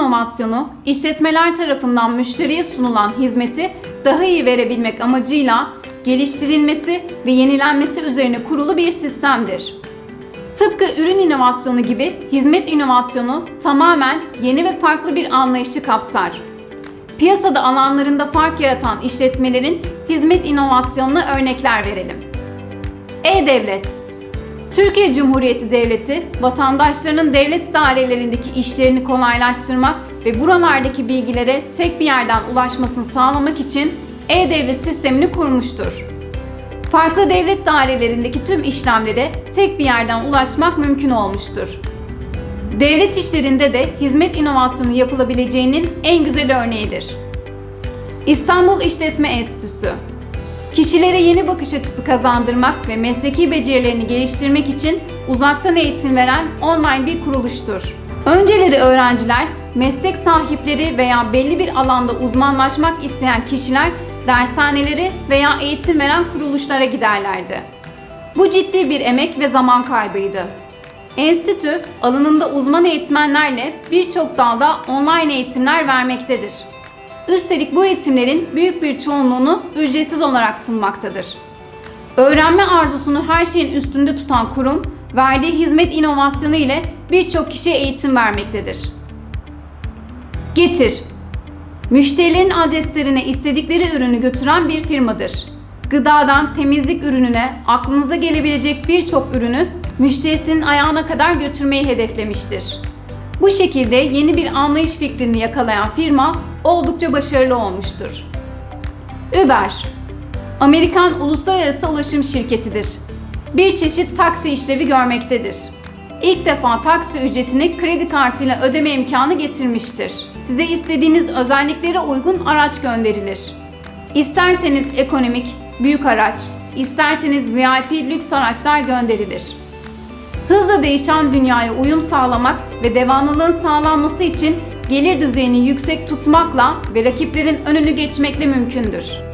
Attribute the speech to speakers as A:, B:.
A: inovasyonu, işletmeler tarafından müşteriye sunulan hizmeti daha iyi verebilmek amacıyla geliştirilmesi ve yenilenmesi üzerine kurulu bir sistemdir. Tıpkı ürün inovasyonu gibi hizmet inovasyonu tamamen yeni ve farklı bir anlayışı kapsar. Piyasada alanlarında fark yaratan işletmelerin hizmet inovasyonuna örnekler verelim. E-Devlet Türkiye Cumhuriyeti Devleti, vatandaşlarının devlet dairelerindeki işlerini kolaylaştırmak ve buralardaki bilgilere tek bir yerden ulaşmasını sağlamak için E-Devlet sistemini kurmuştur. Farklı devlet dairelerindeki tüm işlemlere tek bir yerden ulaşmak mümkün olmuştur. Devlet işlerinde de hizmet inovasyonu yapılabileceğinin en güzel örneğidir. İstanbul İşletme Enstitüsü Kişilere yeni bakış açısı kazandırmak ve mesleki becerilerini geliştirmek için uzaktan eğitim veren online bir kuruluştur. Önceleri öğrenciler, meslek sahipleri veya belli bir alanda uzmanlaşmak isteyen kişiler dershaneleri veya eğitim veren kuruluşlara giderlerdi. Bu ciddi bir emek ve zaman kaybıydı. Enstitü, alanında uzman eğitmenlerle birçok dalda online eğitimler vermektedir. Üstelik bu eğitimlerin büyük bir çoğunluğunu ücretsiz olarak sunmaktadır. Öğrenme arzusunu her şeyin üstünde tutan kurum, verdiği hizmet inovasyonu ile birçok kişiye eğitim vermektedir. Getir Müşterilerin adreslerine istedikleri ürünü götüren bir firmadır. Gıdadan temizlik ürününe aklınıza gelebilecek birçok ürünü müşterisinin ayağına kadar götürmeyi hedeflemiştir. Bu şekilde yeni bir anlayış fikrini yakalayan firma oldukça başarılı olmuştur. Uber Amerikan uluslararası ulaşım şirketidir. Bir çeşit taksi işlevi görmektedir. İlk defa taksi ücretini kredi kartıyla ödeme imkanı getirmiştir. Size istediğiniz özelliklere uygun araç gönderilir. İsterseniz ekonomik, büyük araç, isterseniz VIP lüks araçlar gönderilir. Hızla değişen dünyaya uyum sağlamak ve devamlılığın sağlanması için gelir düzeyini yüksek tutmakla ve rakiplerin önünü geçmekle mümkündür.